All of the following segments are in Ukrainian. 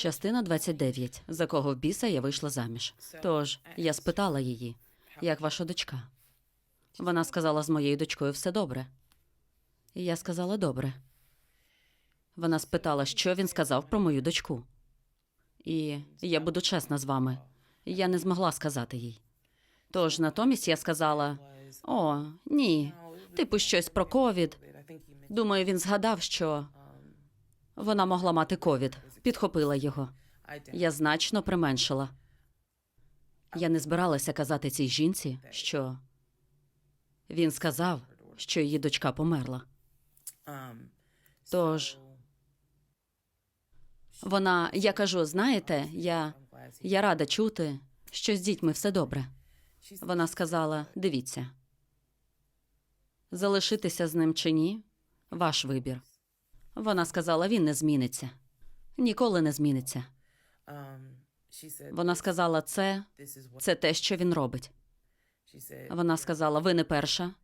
Частина 29. За кого в біса я вийшла заміж. Тож я спитала її, як ваша дочка. Вона сказала, з моєю дочкою все добре. І я сказала добре. Вона спитала, що він сказав про мою дочку. І я буду чесна з вами. Я не змогла сказати їй. Тож натомість я сказала: О, ні, типу щось про ковід. Думаю, він згадав, що вона могла мати ковід. Підхопила його. Я значно применшила. Я не збиралася казати цій жінці, що він сказав, що її дочка померла. Тож вона, я кажу, знаєте, я, я рада чути, що з дітьми все добре. Вона сказала: дивіться, залишитися з ним чи ні ваш вибір. Вона сказала, він не зміниться. Ніколи не зміниться. Вона сказала, це, це те, що він робить. Вона сказала: ви не перша,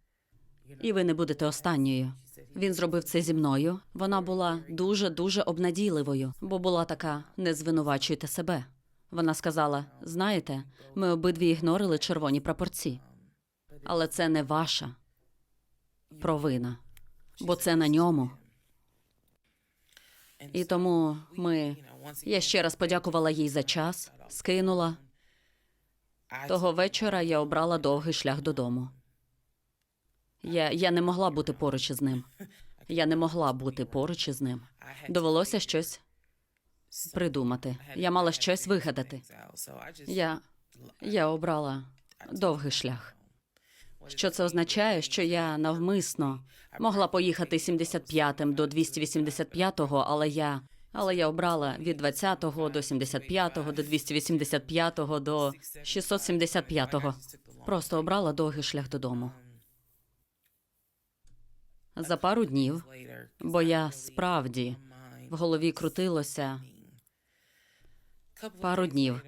і ви не будете останньою. Він зробив це зі мною. Вона була дуже дуже обнадійливою, бо була така: не звинувачуйте себе. Вона сказала: знаєте, ми обидві ігнорили червоні прапорці, але це не ваша провина, бо це на ньому. І тому ми. Я ще раз подякувала їй за час, скинула. Того вечора я обрала довгий шлях додому. Я, я не могла бути поруч із ним. Я не могла бути поруч із ним. Довелося щось придумати. Я мала щось вигадати. Я, я обрала довгий шлях. Що це означає, що я навмисно могла поїхати 75-м до 285-го, але я, але я обрала від 20-го до 75-го, до 285-го, до 675-го. Просто обрала довгий шлях додому. За пару днів, бо я справді в голові крутилося пару днів.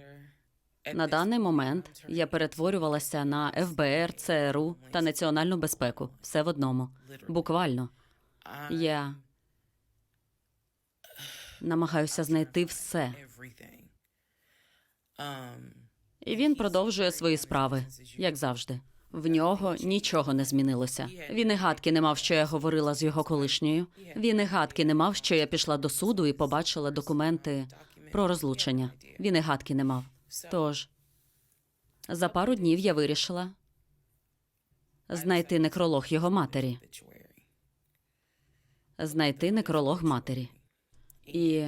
На даний момент я перетворювалася на ФБР, ЦРУ та національну безпеку. Все в одному. Буквально. Я намагаюся знайти все. І він продовжує свої справи, як завжди. В нього нічого не змінилося. Він і гадки не мав, що я говорила з його колишньою. Він і гадки не мав, що я пішла до суду і побачила документи про розлучення. Він і гадки не мав. Тож за пару днів я вирішила знайти некролог його матері. Знайти некролог матері. І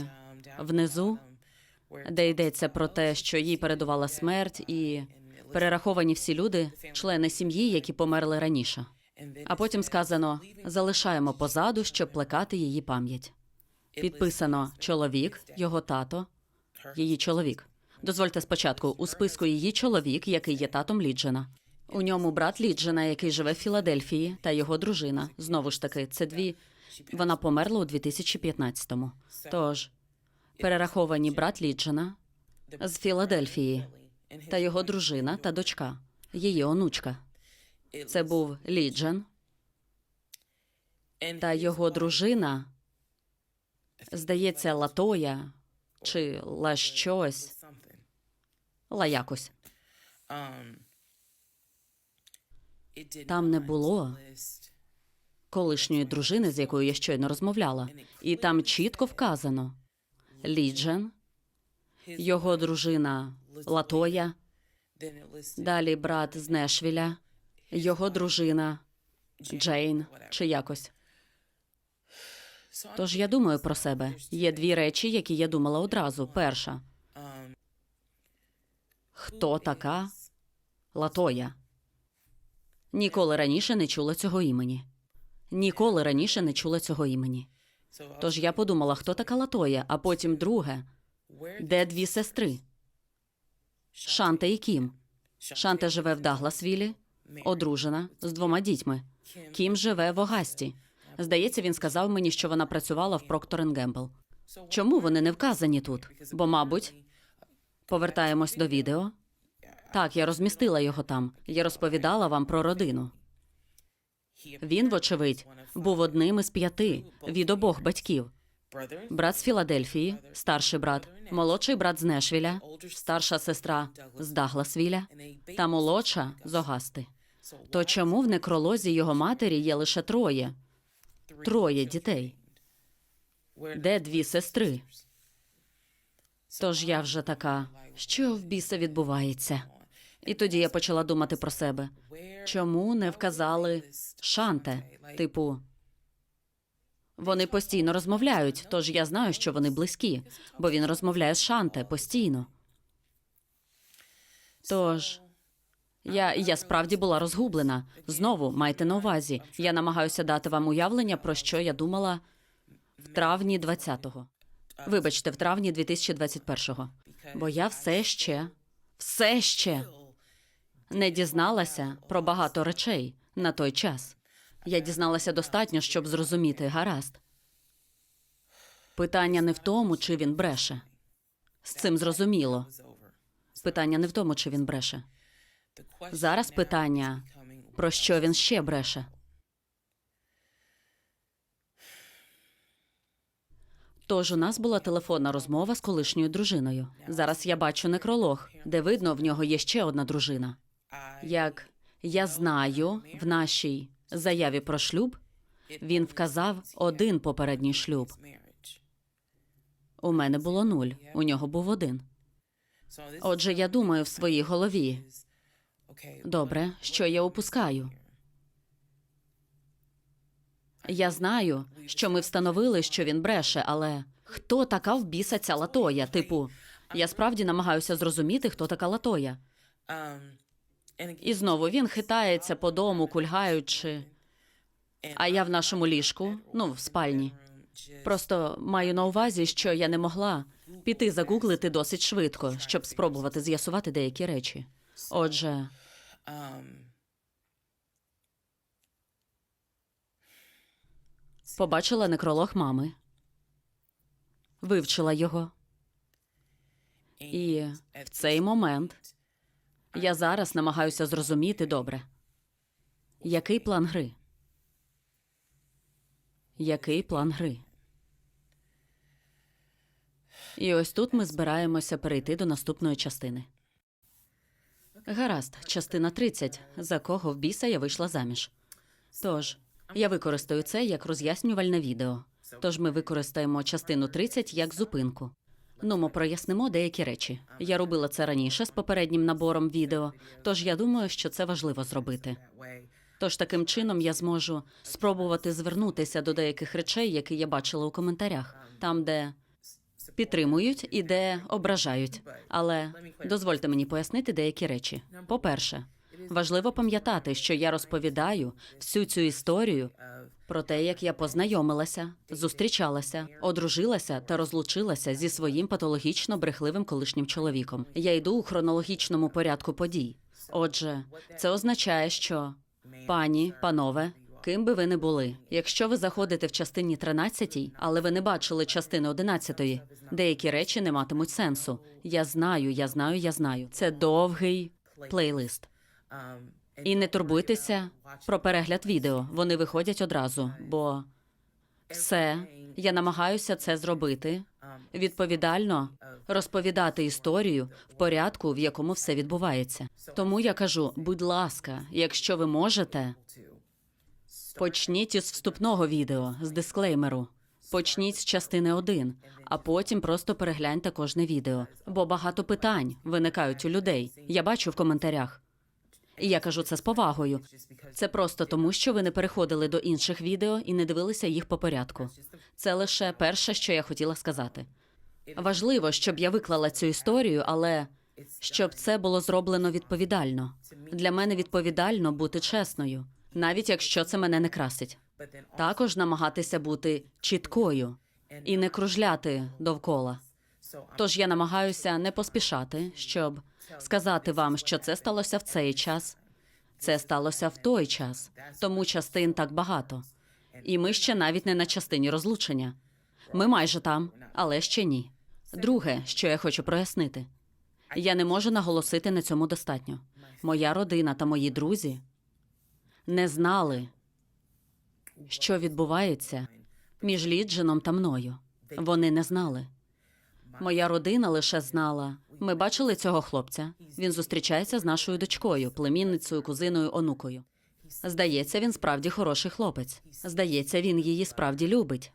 внизу, де йдеться про те, що їй передувала смерть, і перераховані всі люди, члени сім'ї, які померли раніше. А потім сказано: залишаємо позаду, щоб плекати її пам'ять. Підписано чоловік, його тато, її чоловік. Дозвольте спочатку у списку її чоловік, який є татом Ліджена. У ньому брат Ліджена, який живе в Філадельфії, та його дружина. Знову ж таки, це дві. Вона померла у 2015-му. Тож перераховані брат Ліджена з Філадельфії та його дружина та дочка, її онучка. Це був Ліджен та його дружина. Здається, Латоя чи ла щось, якось. Там не було колишньої дружини, з якою я щойно розмовляла, і там чітко вказано: Ліджен, його дружина Латоя, далі брат з Нешвіля, його дружина Джейн чи якось. Тож я думаю про себе. Є дві речі, які я думала одразу. Перша хто така Латоя? Ніколи раніше не чула цього імені. Ніколи раніше не чула цього імені. Тож я подумала, хто така Латоя, а потім друге, де дві сестри? Шанта і Кім. Шанта живе в Дагласвілі, одружена з двома дітьми. Кім живе в Огасті. Здається, він сказав мені, що вона працювала в Procter Гембл. Чому вони не вказані тут? Бо, мабуть, повертаємось до відео. Так, я розмістила його там. Я розповідала вам про родину. Він, вочевидь, був одним із п'яти від обох батьків. брат з Філадельфії, старший брат, молодший брат з Нешвіля, старша сестра з Дагласвіля та молодша з Огасти. То чому в некролозі його матері є лише троє? Троє дітей. Де дві сестри? Тож я вже така, що в біса відбувається? І тоді я почала думати про себе. Чому не вказали шанте? Типу, вони постійно розмовляють, тож я знаю, що вони близькі, бо він розмовляє з Шанте постійно. Тож я, я справді була розгублена. Знову майте на увазі. Я намагаюся дати вам уявлення, про що я думала в травні 20-го. Вибачте, в травні 2021-го. Бо я все ще, все ще не дізналася про багато речей на той час. Я дізналася достатньо, щоб зрозуміти гаразд. Питання не в тому, чи він бреше. З цим зрозуміло. Питання не в тому, чи він бреше. Зараз питання про що він ще бреше. Тож у нас була телефонна розмова з колишньою дружиною. Зараз я бачу некролог, де видно, в нього є ще одна дружина. Як я знаю, в нашій заяві про шлюб він вказав один попередній шлюб. У мене було нуль, у нього був один. Отже, я думаю в своїй голові. Добре, що я упускаю. Я знаю, що ми встановили, що він бреше, але хто така в біса ця Латоя? Типу, я справді намагаюся зрозуміти, хто така Латоя. І знову він хитається по дому, кульгаючи. А я в нашому ліжку, ну, в спальні. Просто маю на увазі, що я не могла піти загуглити досить швидко, щоб спробувати з'ясувати деякі речі. Отже, побачила некролог мами, вивчила його. І в цей момент я зараз намагаюся зрозуміти добре, який план гри. Який план гри? І ось тут ми збираємося перейти до наступної частини. Гаразд, частина 30. За кого в біса я вийшла заміж. Тож, я використаю це як роз'яснювальне відео. Тож ми використаємо частину 30 як зупинку. Ну, ми прояснимо деякі речі. Я робила це раніше з попереднім набором відео, тож я думаю, що це важливо зробити. Тож таким чином я зможу спробувати звернутися до деяких речей, які я бачила у коментарях, там, де підтримують і де ображають. Але дозвольте мені пояснити деякі речі. По-перше, важливо пам'ятати, що я розповідаю всю цю історію про те, як я познайомилася, зустрічалася, одружилася та розлучилася зі своїм патологічно брехливим колишнім чоловіком. Я йду у хронологічному порядку подій. Отже, це означає, що пані, панове, ким би ви не були, якщо ви заходите в частині 13, але ви не бачили частини 11, деякі речі не матимуть сенсу. Я знаю, я знаю, я знаю. Це довгий плейлист. І не турбуйтеся про перегляд відео. Вони виходять одразу, бо все я намагаюся це зробити відповідально розповідати історію в порядку, в якому все відбувається. Тому я кажу, будь ласка, якщо ви можете, почніть із вступного відео з дисклеймеру. Почніть з частини 1, а потім просто перегляньте кожне відео. Бо багато питань виникають у людей. Я бачу в коментарях. І я кажу це з повагою. Це просто тому, що ви не переходили до інших відео і не дивилися їх по порядку. Це лише перше, що я хотіла сказати. Важливо, щоб я виклала цю історію, але щоб це було зроблено відповідально. Для мене відповідально бути чесною, навіть якщо це мене не красить. Також намагатися бути чіткою і не кружляти довкола. Тож я намагаюся не поспішати, щоб сказати вам, що це сталося в цей час. Це сталося в той час, тому частин так багато. І ми ще навіть не на частині розлучення. Ми майже там, але ще ні. Друге, що я хочу прояснити, я не можу наголосити на цьому достатньо. Моя родина та мої друзі не знали, що відбувається між Лідженом та мною. Вони не знали. Моя родина лише знала. Ми бачили цього хлопця. Він зустрічається з нашою дочкою, племінницею, кузиною, онукою. Здається, він справді хороший хлопець. Здається, він її справді любить.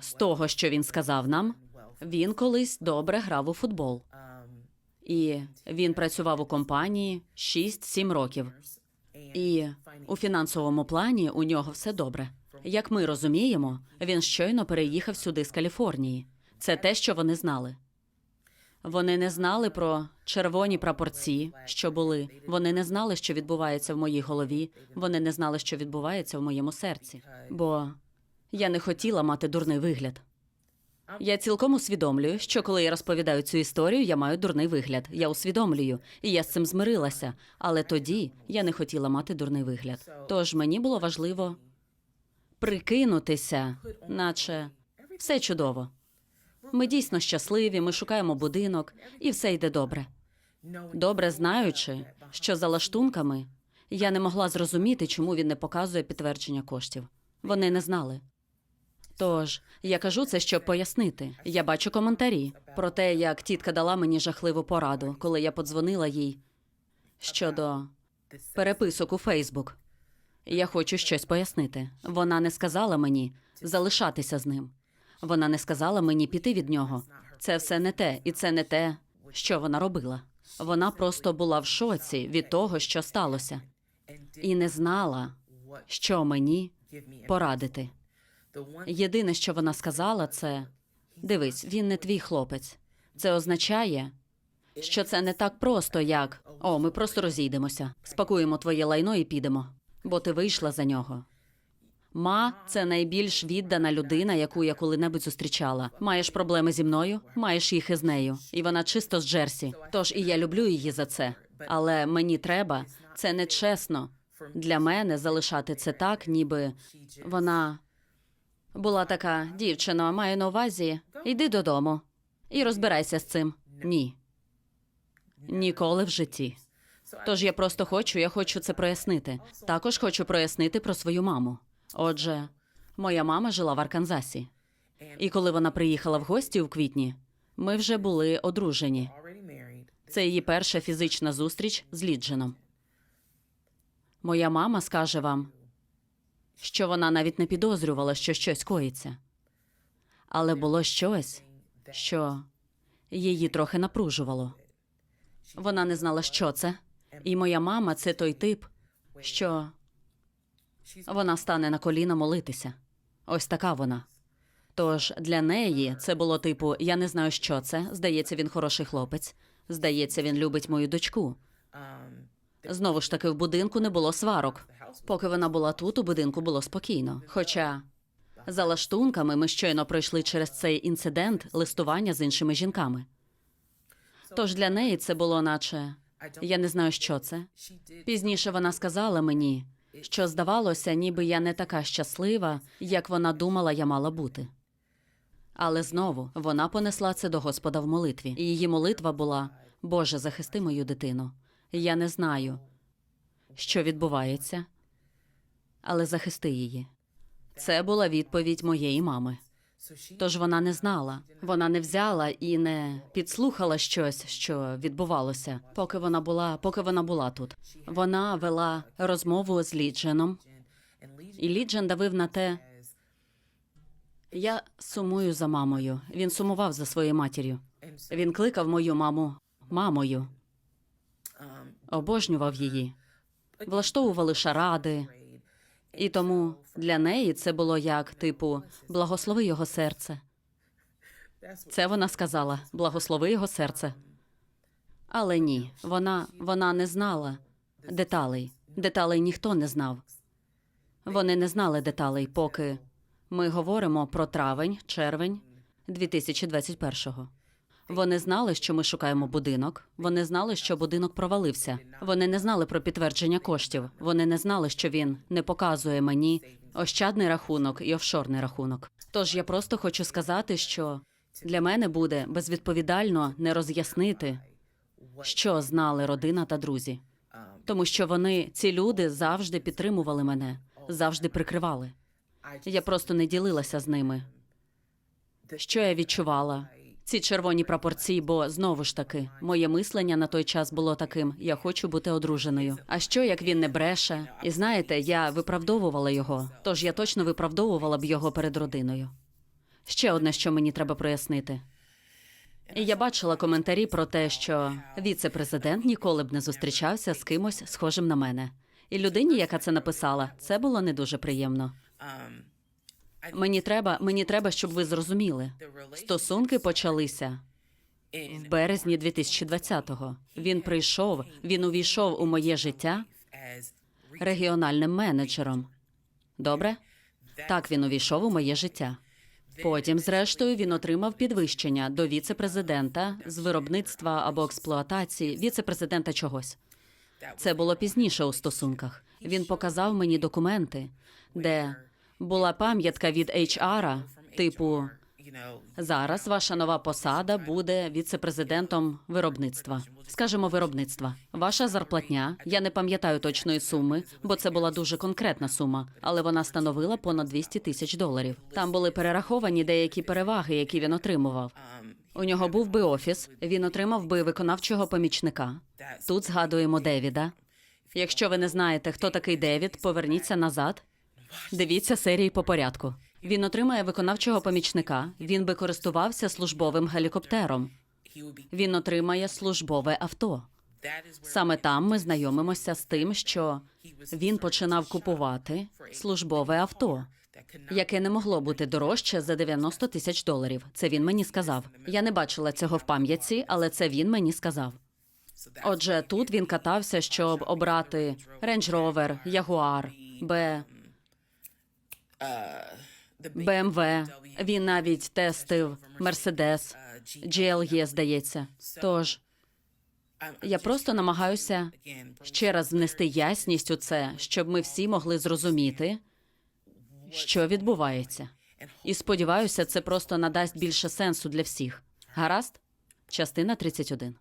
З того, що він сказав нам, він колись добре грав у футбол. І він працював у компанії 6-7 років. І у фінансовому плані у нього все добре. Як ми розуміємо, він щойно переїхав сюди з Каліфорнії. Це те, що вони знали. Вони не знали про червоні прапорці, що були. Вони не знали, що відбувається в моїй голові. Вони не знали, що відбувається в моєму серці. Бо я не хотіла мати дурний вигляд. Я цілком усвідомлюю, що коли я розповідаю цю історію, я маю дурний вигляд. Я усвідомлюю, і я з цим змирилася. Але тоді я не хотіла мати дурний вигляд. Тож мені було важливо прикинутися, наче все чудово. Ми дійсно щасливі, ми шукаємо будинок, і все йде добре. Добре знаючи, що за лаштунками я не могла зрозуміти, чому він не показує підтвердження коштів. Вони не знали. Тож я кажу це, щоб пояснити. Я бачу коментарі про те, як тітка дала мені жахливу пораду, коли я подзвонила їй щодо переписок у Фейсбук. Я хочу щось пояснити. Вона не сказала мені залишатися з ним. Вона не сказала мені піти від нього. Це все не те, і це не те, що вона робила. Вона просто була в шоці від того, що сталося, і не знала, що мені порадити. Єдине, що вона сказала, це дивись, він не твій хлопець. Це означає, що це не так просто, як о, ми просто розійдемося, спакуємо твоє лайно і підемо, бо ти вийшла за нього. Ма це найбільш віддана людина, яку я коли-небудь зустрічала. Маєш проблеми зі мною, маєш їх із нею, і вона чисто з Джерсі. Тож і я люблю її за це. Але мені треба, це не чесно для мене залишати це так, ніби вона була така дівчина, маю на увазі, йди додому і розбирайся з цим. Ні. Ніколи в житті. Тож я просто хочу, я хочу це прояснити. Також хочу прояснити про свою маму. Отже, моя мама жила в Арканзасі. І коли вона приїхала в гості у квітні, ми вже були одружені. Це її перша фізична зустріч з Лідженом. Моя мама скаже вам, що вона навіть не підозрювала, що щось коїться. Але було щось, що її трохи напружувало. Вона не знала, що це. І моя мама це той тип, що вона стане на коліна молитися. Ось така вона. Тож для неї це було типу: я не знаю, що це. Здається, він хороший хлопець. Здається, він любить мою дочку. Знову ж таки, в будинку не було сварок. Поки вона була тут, у будинку було спокійно. Хоча за лаштунками ми щойно пройшли через цей інцидент листування з іншими жінками. Тож для неї це було, наче я не знаю, що це. Пізніше вона сказала мені, що здавалося, ніби я не така щаслива, як вона думала, я мала бути. Але знову вона понесла це до Господа в молитві, і її молитва була: Боже, захисти мою дитину. Я не знаю, що відбувається, але захисти її. Це була відповідь моєї мами. Тож вона не знала, вона не взяла і не підслухала щось, що відбувалося, поки вона була, поки вона була тут. Вона вела розмову з Лідженом, і Ліджен давив на те. Я сумую за мамою. Він сумував за своєю матір'ю. Він кликав мою маму мамою, обожнював її, влаштовували шаради. І тому для неї це було як типу благослови його серце. Це вона сказала благослови його серце. Але ні, вона, вона не знала деталей. Деталей ніхто не знав. Вони не знали деталей, поки ми говоримо про травень, червень 2021-го. Вони знали, що ми шукаємо будинок. Вони знали, що будинок провалився. Вони не знали про підтвердження коштів. Вони не знали, що він не показує мені ощадний рахунок і офшорний рахунок. Тож я просто хочу сказати, що для мене буде безвідповідально не роз'яснити, що знали родина та друзі, тому що вони, ці люди, завжди підтримували мене, завжди прикривали. Я просто не ділилася з ними. Що я відчувала? Ці червоні прапорці, бо знову ж таки, моє мислення на той час було таким: я хочу бути одруженою. А що як він не бреше? І знаєте, я виправдовувала його. Тож я точно виправдовувала б його перед родиною. Ще одне, що мені треба прояснити. І я бачила коментарі про те, що віце-президент ніколи б не зустрічався з кимось схожим на мене. І людині, яка це написала, це було не дуже приємно. Мені треба, мені треба, щоб ви зрозуміли. Стосунки почалися в березні 2020-го. Він прийшов, він увійшов у моє життя регіональним менеджером. Добре? Так він увійшов у моє життя. Потім, зрештою, він отримав підвищення до віце-президента з виробництва або експлуатації, віце-президента чогось. Це було пізніше у стосунках. Він показав мені документи, де була пам'ятка від HR, типу зараз ваша нова посада буде віце-президентом виробництва. Скажемо, виробництва. Ваша зарплатня. Я не пам'ятаю точної суми, бо це була дуже конкретна сума, але вона становила понад 200 тисяч доларів. Там були перераховані деякі переваги, які він отримував. У нього був би офіс, він отримав би виконавчого помічника. Тут згадуємо Девіда. Якщо ви не знаєте, хто такий Девід, поверніться назад. Дивіться серії по порядку. Він отримає виконавчого помічника. Він би користувався службовим гелікоптером. Він отримає службове авто. Саме там ми знайомимося з тим, що він починав купувати службове авто, яке не могло бути дорожче за 90 тисяч доларів. Це він мені сказав. Я не бачила цього в пам'ятці, але це він мені сказав. Отже, тут він катався, щоб обрати Range Rover, Jaguar, Б, BMW. Він навіть тестив Mercedes, GLE, здається. Тож я просто намагаюся ще раз внести ясність у це, щоб ми всі могли зрозуміти, що відбувається. І сподіваюся, це просто надасть більше сенсу для всіх. Гаразд? Частина 31.